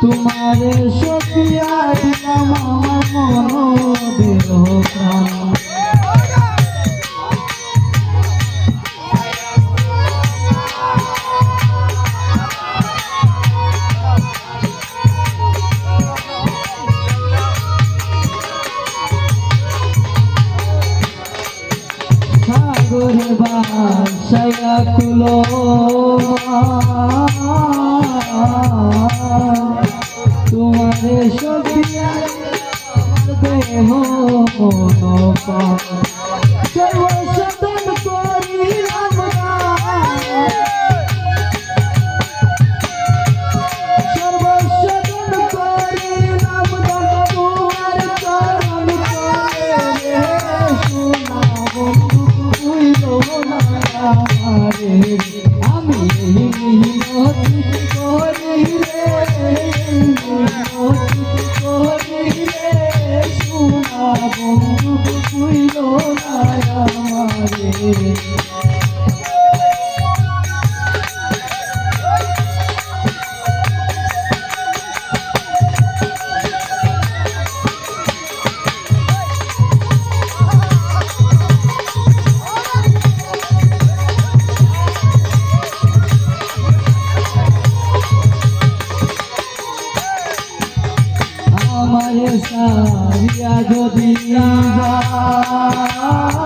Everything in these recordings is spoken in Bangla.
তোমার সখিয়া দিলাম سيأكل তোমার সবিয়া দেহ মনোপা আমায় সারিয়া যদি যায়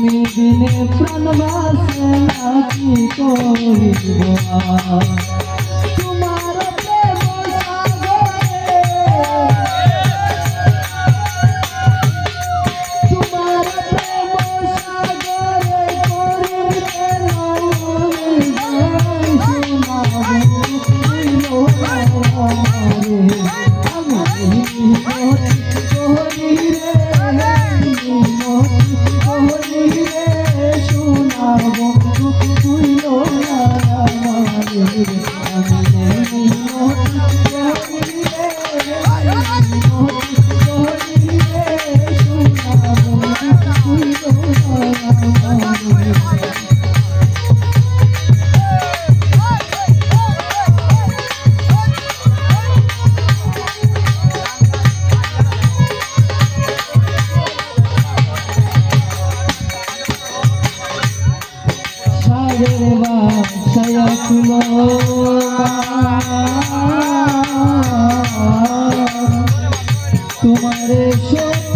তুমি দিলে প্রাণবাসে নাকি করিব? তোমারে সত্যিয়া